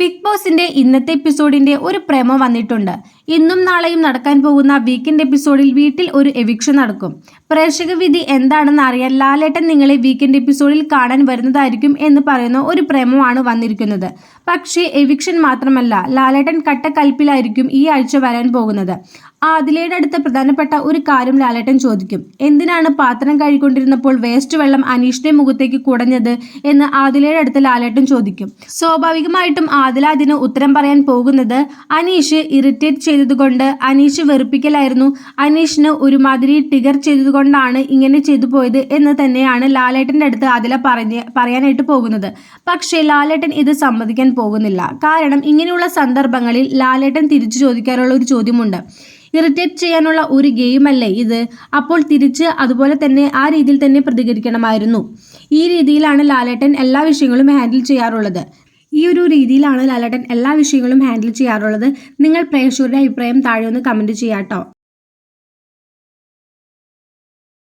big ബോസിന്റെ ഇന്നത്തെ എപ്പിസോഡിന്റെ ഒരു പ്രേമം വന്നിട്ടുണ്ട്. ഇന്നും നാളെയും നടക്കാൻ പോകുന്ന വീക്കെൻഡ് എപ്പിസോഡിൽ വീട്ടിൽ ഒരു എവിക്ഷൻ നടക്കും. പ്രേക്ഷക വിധി എന്താണെന്ന് അറിയാൻ ലാലേട്ടൻ നിങ്ങളെ വീക്കെൻഡ് എപ്പിസോഡിൽ കാണാൻ വരുന്നതായിരിക്കും എന്ന് പറയുന്ന ഒരു പ്രേമമാണ് വന്നിരിക്കുന്നത്. പക്ഷേ എവിക്ഷൻ മാത്രമല്ല ലാലേട്ടൻ കട്ടക്കൽപ്പിലായിരിക്കും ഈ ആഴ്ച വരാൻ പോകുന്നത്. ആദിലയുടെ അടുത്ത പ്രധാനപ്പെട്ട ഒരു കാര്യം ലാലേട്ടൻ ചോദിക്കും. എന്തിനാണ് പാത്രം കഴുകൊണ്ടിരുന്നപ്പോൾ വേസ്റ്റ് വെള്ളം അനീഷിന്റെ മുഖത്തേക്ക് കുടഞ്ഞത് എന്ന് ആദിലയുടെ അടുത്ത് ലാലേട്ടൻ ചോദിക്കും. സ്വാഭാവികമായിട്ടും ആദില അതിന് ഉത്തരം പറയാൻ പോകുന്നത് അനീഷ് ഇറിറ്റേറ്റ് ചെയ്തതുകൊണ്ട് അനീഷ് വെറുപ്പിക്കലായിരുന്നു. അനീഷിന് ഒരുമാതിരി ടിഗർ ചെയ്തതുകൊണ്ടാണ് ഇങ്ങനെ ചെയ്തു പോയത് എന്ന് തന്നെയാണ് ലാലേട്ടന്റെ അടുത്ത് അതില പറഞ്ഞ് പറയാനായിട്ട് പോകുന്നത്. പക്ഷേ ലാലേട്ടൻ ഇത് സമ്മതിക്കാൻ പോകുന്നില്ല. കാരണം ഇങ്ങനെയുള്ള സന്ദർഭങ്ങളിൽ ലാലേട്ടൻ തിരിച്ചു ചോദിക്കാറുള്ള ഒരു ചോദ്യമുണ്ട്. ഇറിറ്റേറ്റ് ചെയ്യാനുള്ള ഒരു ഗെയിമല്ലേ ഇത്? അപ്പോൾ തിരിച്ച് അതുപോലെ തന്നെ ആ രീതിയിൽ തന്നെ പ്രതികരിക്കണമായിരുന്നു. ഈ രീതിയിലാണ് ലാലേട്ടൻ എല്ലാ വിഷയങ്ങളും ഹാൻഡിൽ ചെയ്യാറുള്ളത്. ഈ ഒരു രീതിയിലാണ് ലാലേട്ടൻ എല്ലാ വിഷയങ്ങളും ഹാൻഡിൽ ചെയ്യാറുള്ളത്. നിങ്ങൾ പ്രേക്ഷകരുടെ അഭിപ്രായം താഴെ ഒന്ന് കമന്റ് ചെയ്യാട്ടോ.